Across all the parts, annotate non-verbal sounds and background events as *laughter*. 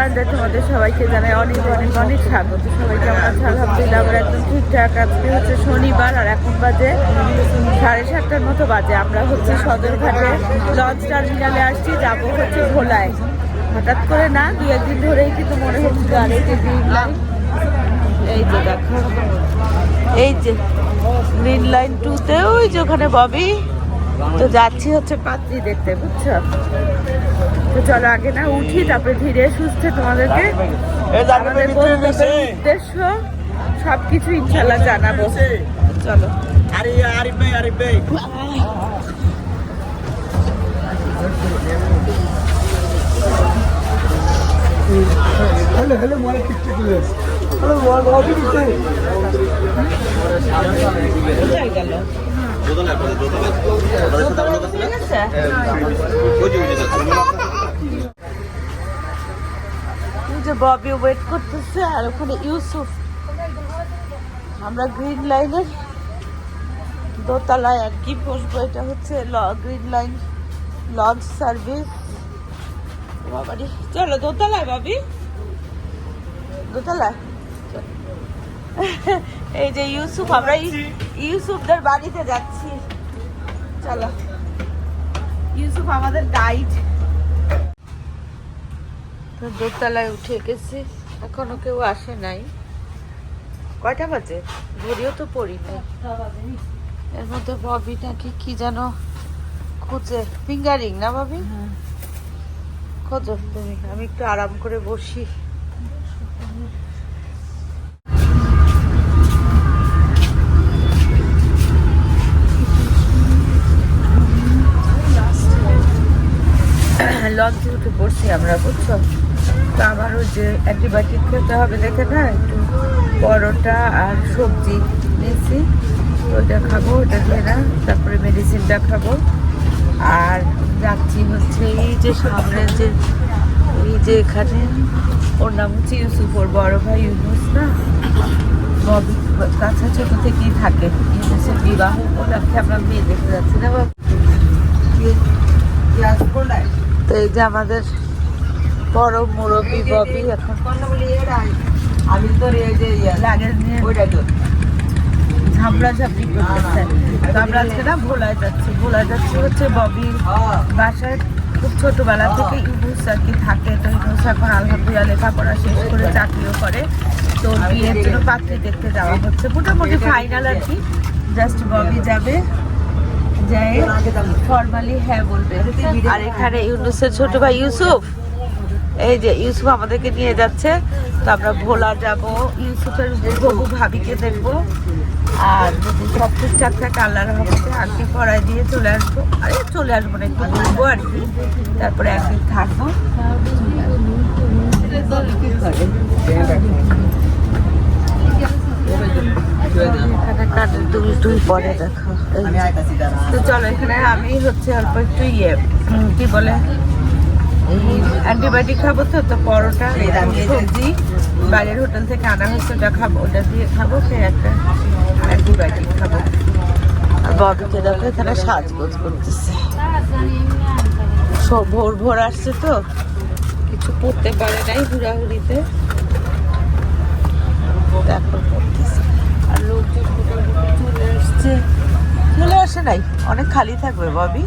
বারান্দায় তোমাদের সবাইকে জানাই অনেক অনেক অনেক স্বাগত। সবাই কেমন আছে? আলহামদুলিল্লাহ আমরা একদম ঠিকঠাক আজকে হচ্ছে শনিবার আর এখন বাজে সাড়ে সাতটার মতো বাজে। আমরা হচ্ছে সদরঘাটে লঞ্চ টার্মিনালে আসছি, যাব হচ্ছে ভোলায়। হঠাৎ করে না, দু একদিন ধরেই কিন্তু মনে হচ্ছিল আর এই যে এই যে দেখো। এই যে গ্রিন লাইন টুতে ওই যে ওখানে ববি। তো যাচ্ছি হচ্ছে পাত্রী দেখতে বুঝছ? তো চলো আগে না উঠি তারপরে ধীরে সুস্থে তোমাদেরকে আমাদের উদ্দেশ্য সবকিছু ইনশাল্লাহ জানাব। চলো। আরে আরিফ ভাই আরিফ ভাই। মনে তুলে হলে মনে মনে ববি ওয়েট করতেছে আর ওখানে ইউসুফ। আমরা গ্রিন লাইনের দোতলায় আর কি বসবো এটা হচ্ছে গ্রিন লাইন লঞ্চ সার্ভিস। বাবারি চলো দোতলায় বাবি। দোতলায়। এই যে ইউসুফ আমরা ইউসুফদের বাড়িতে যাচ্ছি। চলো। ইউসুফ আমাদের গাইড দোতলায় উঠে গেছি। এখনও কেউ আসে নাই। কয়টা বাজে? ঘড়িও তো পড়ি নাই এর মধ্যে ববি নাকি কি যেন খুঁজে। ফিঙ্গারিং না ববি খোঁজো তুমি আমি একটু আরাম করে বসি। আমরা বুঝছ? তো আমারও যে অ্যান্টিবায়োটিক খেতে হবে দেখে না, একটু পরোটা আর সবজি নিয়েছি। ওইটা খাব, ওটা খেয়ে না, তারপরে মেডিসিনটা খাব। আর যাচ্ছি হচ্ছে এই যে সামনে যে, এই যে এখানে, ওর নাম হচ্ছে ইউসুফ, ওর বড় ভাই ইউনুস না? ববি কাছা ছোট থেকেই থাকে। ইউনুসের বিবাহ উপলক্ষে আমরা মেয়ে দেখতে যাচ্ছি না বাবু? তো এই যে আমাদের বড় মুরব্বী ববি এখন। আমি তো লাগেজ নিয়ে ওইটা তো। ঝামলা ঝাপড়ি করতেছে। তো আমরা আজকে না ভোলায় যাচ্ছি। ভোলায় যাচ্ছি হচ্ছে ববির বাসায় খুব ছোটবেলা থেকে ইউনুস আর কি থাকে। তো ইউনুস এখন আলহামদুলিল্লাহ লেখাপড়া শেষ করে চাকরিও করে। তো বিয়ের জন্য পাত্রী দেখতে যাওয়া হচ্ছে। মোটামুটি ফাইনাল আর কি। জাস্ট ববি যাবে। যাই ফর্মালি হ্যাঁ বলবে। আর এখানে ইউনুসের ছোট ভাই ইউসুফ। এই যে ইউসুফ আমাদেরকে নিয়ে যাচ্ছে। তো আমরা ভোলা যাব, ইউসুফের বহু ভাবিকে দেখব। আর যদি সব ঠিকঠাক থাকে, আল্লাহর রহমতে আরতি করাই দিয়ে চলে আসব। আরে চলে আসব না, একটু ঘুরবো আর কি। তারপরে একদিন থাকব। দুল দুল পরে দেখো। তো এখানে আমি হচ্ছে অল্প একটু ইয়ে কি বলে? অ্যান্টিবায়োটিক খাব তো তো পরোটা সবজি বাইরের হোটেল থেকে আনা হয়েছে ওটা খাব ওটা দিয়ে খাব সে একটা অ্যান্টিবায়োটিক খাব। আর ববিকে দেখো এখানে সাজগোজ করতেছে। সব ভোর ভোর আসছে তো কিছু করতে পারে নাই হুড়াহুড়িতে। দেখো করতেছে। আর লোকজন চলে আসছে। চলে আসে নাই অনেক খালি থাকবে ববি।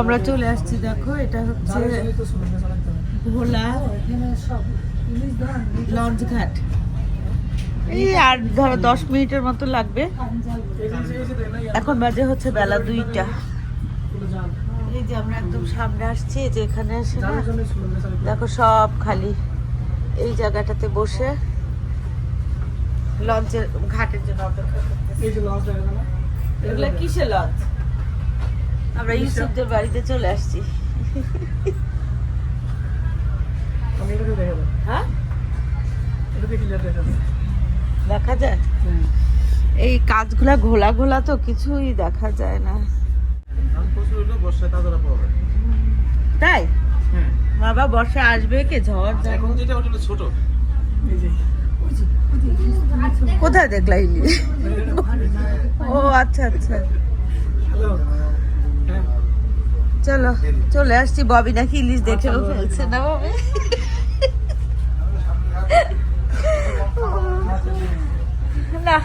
আমরা চলে আসছি দেখো এটা হচ্ছে ভোলা লঞ্চ ঘাট এই আর ধরো দশ মিনিটের মতো লাগবে। এখন বাজে হচ্ছে বেলা দুইটা। এই যে আমরা একদম সামনে আসছি যে এখানে আসে না দেখো সব খালি। এই জায়গাটাতে বসে লঞ্চের ঘাটের জন্য অপেক্ষা করতেছি। এগুলো কিসের লঞ্চ? আমরা ইউসুফদের বাড়িতে চলে আসছি। দেখে হ্যাঁ? দেখা যায়? এই কাজগুলা ঘোলা ঘোলা তো কিছুই দেখা যায় না। তাই? হ্যাঁ বাবা বর্ষা আসবে কে? ঝড় যাবে এখন যেটা ওটা ছোট। কোথায় দেখলা ইলিশ ও আচ্ছা আচ্ছা। হ্যালো। চলো চলে আসছি। ববি নাকি ইলিশ দেখেও ফেলছে না ববি? না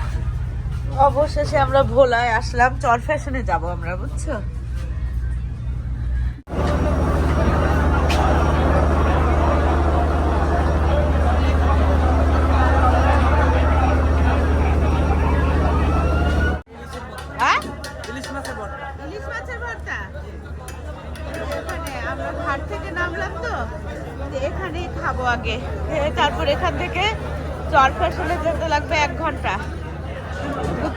অবশেষে আমরা ভোলায় আসলাম। চর ফ্যাশনে যাব আমরা বুঝছ হ্যাঁ ইলিশ মাছের বড়টা ইলিশ মাছের ভর্তা এখানে আমরা ঘাট থেকে নামলাম তো তো এখানেই খাব আগে খেয়ে তারপর এখান থেকে চর ফ্যাশনে যেতে লাগবে এক ঘণ্টা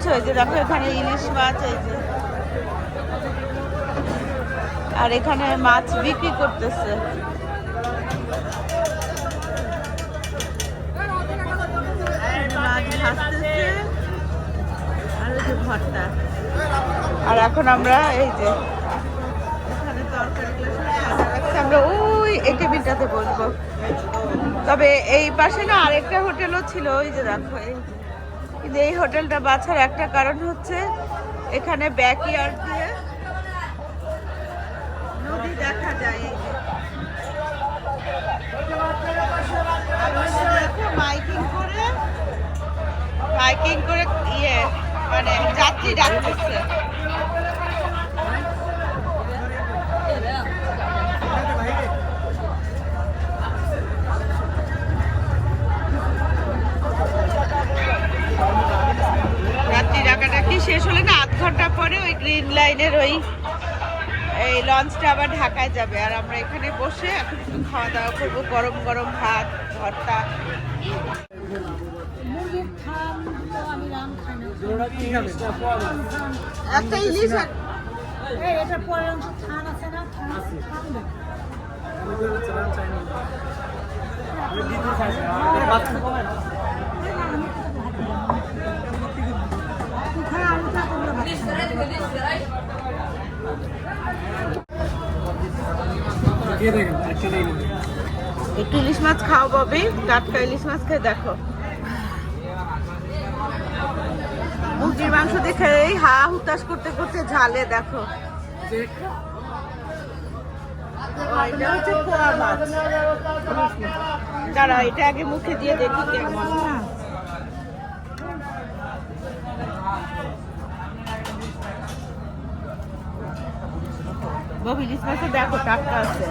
বুঝছ এই যে দেখো, এখানে ইলিশ মাছ, এই যে। আর এখানে মাছ বিক্রি করতেছে। মাছ আর এখন আমরা এই যে। আমরা ওই এই টেবিলটাতে বসবো। তবে এই পাশে না আরেকটা হোটেলও ছিল, ওই যে দেখো, এই যে। কিন্তু এই হোটেলটা বাছার একটা কারণ হচ্ছে এখানে ব্যাকইয়ার্ড দিয়ে নদী দেখা যায়। মাইকিং করে মাইকিং করে ইয়ে মানে যাত্রী ডাকতেছে। শেষ হলে না আধ ঘণ্টা পরে ওই গ্রিন লাইনের ওই এই লঞ্চটা আবার ঢাকায় যাবে। আর আমরা এখানে বসে এখন একটু খাওয়া দাওয়া করব গরম গরম ভাত ভর্তা। একটা ইলিশ না? চাই না বাচ্চা কমে না কে দেখেন একটা ইলিশ মাছ খাও ববি, টাটকা ইলিশ মাছ খেয়ে দেখো। মুরগির মাংস দেখে এই হা হুতাশ করতে করতে ঝালে, দেখো। দাঁড়া এটা আগে মুখে দিয়ে দেখি কেমন। দেখো টাটকা আছে।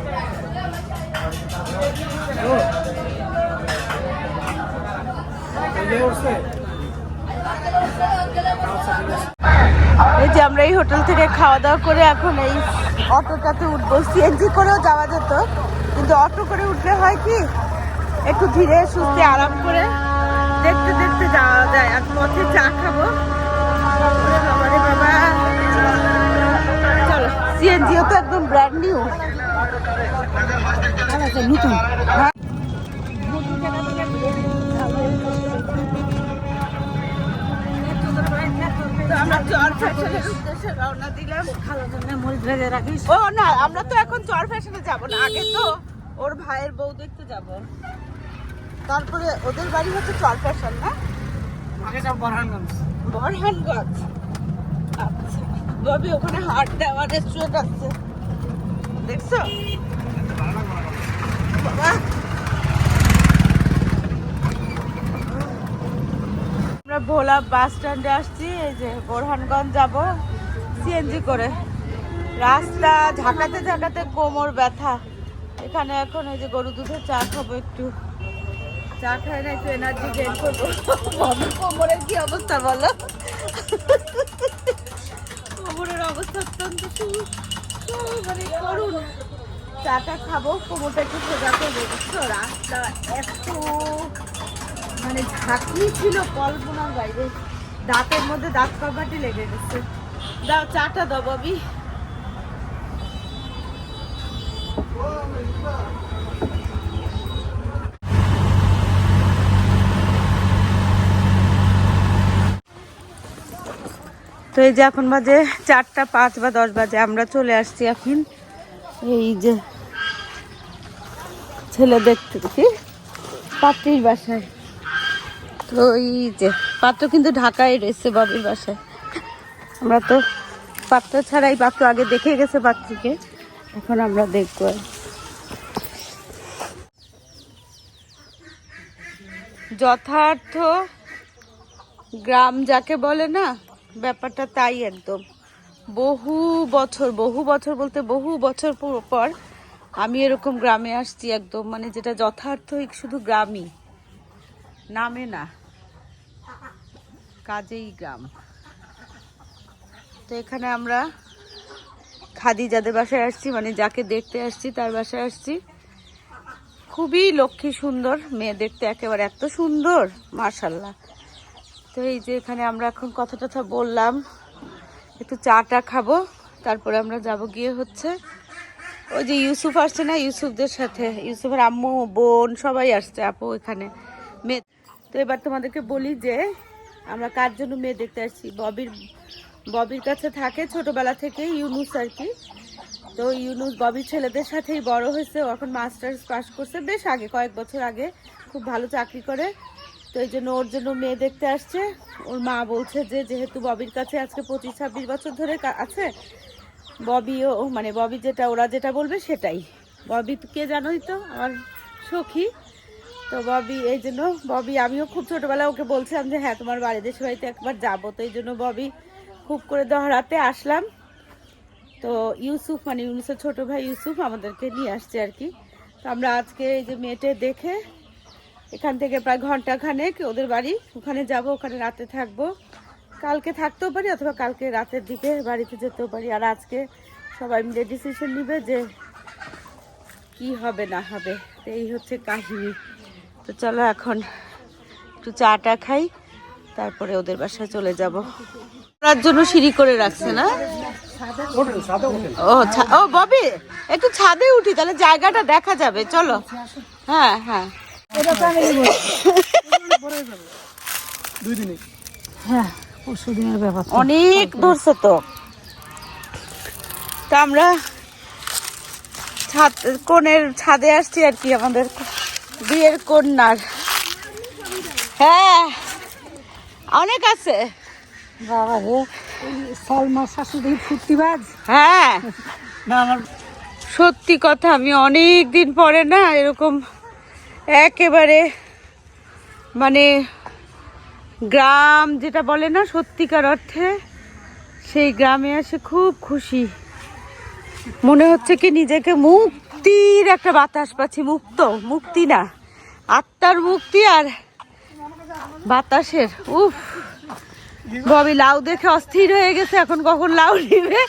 এই যে আমরা এই হোটেল থেকে খাওয়া দাওয়া করে এখন এই অটোটাতে উঠবো। সিএনজি করেও যাওয়া যেত, কিন্তু অটো করে উঠলে হয় কি? একটু ধীরে সুস্থে আরাম করে দেখতে দেখতে যাওয়া যায়। আর পথে চা খাব। বাবা। চলো। সিএনজিও তো একদম ব্র্যান্ড নিউ নতুন। ও না আমরা তো এখন চর ফ্যাশনে যাব না। আগে তো ওর ভাইয়ের বউ দেখতে যাব। তারপরে ওদের বাড়ি হচ্ছে চর ফ্যাশন না? বরহানগঞ্জ। বরহানগঞ্জ। আচ্ছা। ববি ওখানে হাট দেওয়া রেস্টুরেন্ট আছে। দেখছ? আমরা ভোলা বাস স্ট্যান্ডে আসছি, এই যে বোরহানগঞ্জ যাব সিএনজি করে। রাস্তা ঝাঁকাতে ঝাঁকাতে কোমর ব্যথা। এখানে এখন এই যে গরু দুধের চা খাব একটু। চা খাই না, একটু এনার্জি গেইন করব। *laughs* কোমরের কি অবস্থা বলো? অবস্থা অত্যন্ত মানে করুন। চাটা খাব, কোমরটা একটু সোজা করব বুঝছ? রাস্তা এত মানে ঝাঁকি ছিল কল্পনার বাইরে। দাঁতের মধ্যে দাঁত কাবাটি লেগে গেছে। দাও, চাটা দাও, ববি। তো এই যে এখন বাজে চারটা পাঁচ বা দশ বাজে, আমরা চলে আসছি এখন এই যে ছেলে দেখতে কি পাত্রীর বাসায়। তো এই যে, পাত্র কিন্তু ঢাকায় রয়েছে বাবির বাসায়। আমরা তো পাত্র ছাড়াই পাত্র আগে দেখে গেছে পাত্রীকে, এখন আমরা দেখব। যথার্থ গ্রাম যাকে বলে না ব্যাপারটা তাই একদম। বহু বছর বহু বছর বলতে বহু বছর পর- আমি এরকম গ্রামে আসছি একদম মানে যেটা যথার্থই শুধু গ্রামই। নামে না। কাজেই গ্রাম। তো এখানে আমরা খাদি যাদের বাসায় আসছি মানে যাকে দেখতে আসছি তার বাসায় আসছি। খুবই লক্ষ্মী সুন্দর, মেয়ে দেখতে একেবারে এত সুন্দর মার্শাল্লাহ তো এই যে এখানে আমরা এখন কথা টথা বললাম, একটু চা টা খাব, তারপরে আমরা যাব গিয়ে হচ্ছে ওই যে ইউসুফ আসছে না, ইউসুফদের সাথে, ইউসুফের আম্মু, বোন সবাই আসছে আপু এখানে, মেয়ে। তো এবার তোমাদেরকে বলি যে আমরা কার জন্য মেয়ে দেখতে আসছি? ববির ববির কাছে থাকে ছোটবেলা থেকে ইউনুস আর কি। তো ইউনুস ববির ছেলেদের সাথেই বড় হয়েছে, ও এখন মাস্টার্স পাস করছে, বেশ আগে, কয়েক বছর আগে, খুব ভালো চাকরি করে। তো এই জন্য ওর জন্য মেয়ে দেখতে আসছে। ওর মা বলছে যে, যেহেতু ববির কাছে আজকে পঁচিশ, ছাব্বিশ বছর ধরে আছে, ববিও মানে ববি যেটা, ওরা যেটা বলবে সেটাই। ববি কে জানোই তো, আমার সখী। তো ববি, এই জন্য ববি, আমিও খুব ছোটবেলায় ওকে বলছিলাম যে হ্যাঁ তোমার বাড়ি দেশে বাড়িতে একবার যাব। তো এই জন্য ববি খুব করে দহরাতে আসলাম। তো ইউসুফ মানে ইউনুসের ছোট ভাই ইউসুফ আমাদেরকে নিয়ে আসছে আর কি। তো আমরা আজকে এই যে মেয়েটে দেখে এখান থেকে প্রায় ঘণ্টা খানেক ওদের বাড়ি। ওখানে যাব, ওখানে রাতে থাকব। কালকে থাকতেও পারি অথবা কালকে রাতের দিকে বাড়িতে যেতেও পারি। আর আজকে সবাই মিলে ডিসিশন নিবে যে কি হবে, না হবে। এই হচ্ছে কাহিনী। তো চলো এখন একটু চাটা খাই, তারপরে ওদের বাসায় চলে যাব। ওনার জন্য সিঁড়ি করে রাখছে না? ও ও, ববি, একটু ছাদে উঠি, তাহলে জায়গাটা দেখা যাবে। চলো। হ্যাঁ হ্যাঁ। দুই দিনে। হ্যাঁ পরশু দিনের ব্যাপার অনেক ধরছে তো। তা আমরা ছাদ কোণের ছাদে আসছি আর কি আমাদের বিয়ের কন্যার। হ্যাঁ অনেক আছে। বাবা রে সালমা শাশুড়ি ফুর্তিবাজ। হ্যাঁ। না আমার সত্যি কথা আমি অনেক দিন পরে না এরকম একেবারে মানে গ্রাম যেটা বলে না সত্যিকার অর্থে, সেই গ্রামে আসে খুব খুশি। মনে হচ্ছে কি নিজেকে মুক্তির একটা বাতাস পাচ্ছি, মুক্ত, মুক্তি না, আত্মার মুক্তি আর বাতাসের, উফ। ববি লাউ দেখে অস্থির হয়ে গেছে, এখন কখন লাউ নিবে?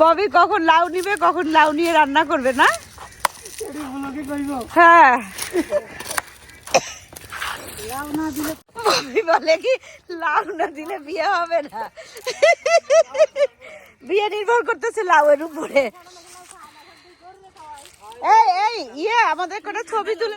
ববি কখন লাউ নিবে, কখন লাউ নিয়ে রান্না করবে না? হ্যাঁ। বলে কি? লাউ না দিলে বিয়ে হবে না। বিয়ে নির্ভর করতেছে লাউয়ের উপরে। এই এই ইয়ে আমাদের কোনো ছবি তুলে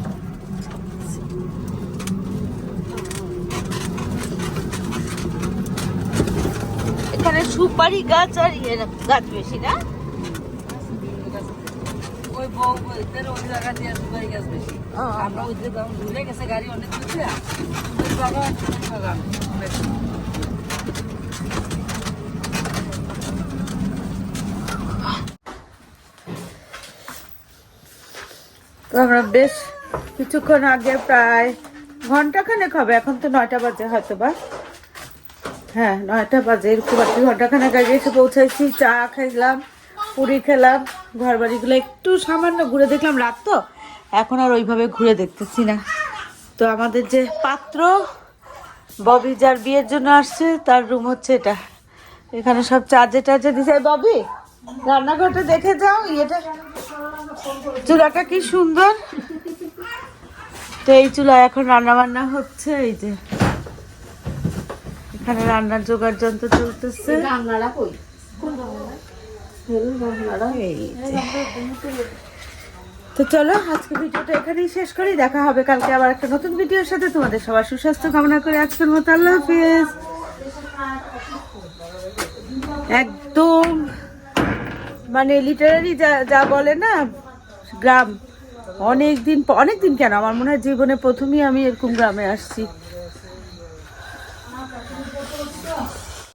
এখানে সুপারি গাছ আর ইয়ে গাছ বেশি না? ওই বউ ওই জায়গা দিয়ে সুপারি গাছ বেশি। ও, আমরা ওই গেছে গাড়ি অনেক দূরে ওই বাগান ওই বাগান তো আমরা বেশ কিছুক্ষণ আগে প্রায় ঘন্টাখানেক হবে এখন তো নয়টা বাজে হয়তো বা হ্যাঁ নয়টা বাজে এরকম আর কি ঘন্টাখানেক আগে এসে পৌঁছাইছি, চা খাইলাম, পুরি খেলাম ঘর বাড়িগুলো একটু সামান্য ঘুরে দেখলাম, রাত তো, এখন আর ওইভাবে ঘুরে দেখতেছি না। তো আমাদের যে পাত্র, ববি যার বিয়ের জন্য আসছে, তার রুম হচ্ছে এটা। এখানে সব চার্জে টার্জে দিছে। ববি, রান্নাঘরটা দেখে যাও, ইয়েটা, চুলাটা কি সুন্দর। তো এই চুলায় এখন রান্না বান্না হচ্ছে, এই যে। এখানে রান্নার জোগাড় যন্ত্র চলতেছে। তো চলো আজকে ভিডিওটা এখানেই শেষ করি। দেখা হবে কালকে আবার একটা নতুন ভিডিওর সাথে। তোমাদের সবার সুস্বাস্থ্য কামনা করে। আজকের মতো আল্লাহ হাফিজ। একদম মানে লিটারারি যা যা বলে না গ্রাম। অনেক দিন অনেক দিন কেন? আমার মনে হয় জীবনে প্রথমেই আমি এরকম গ্রামে আসছি।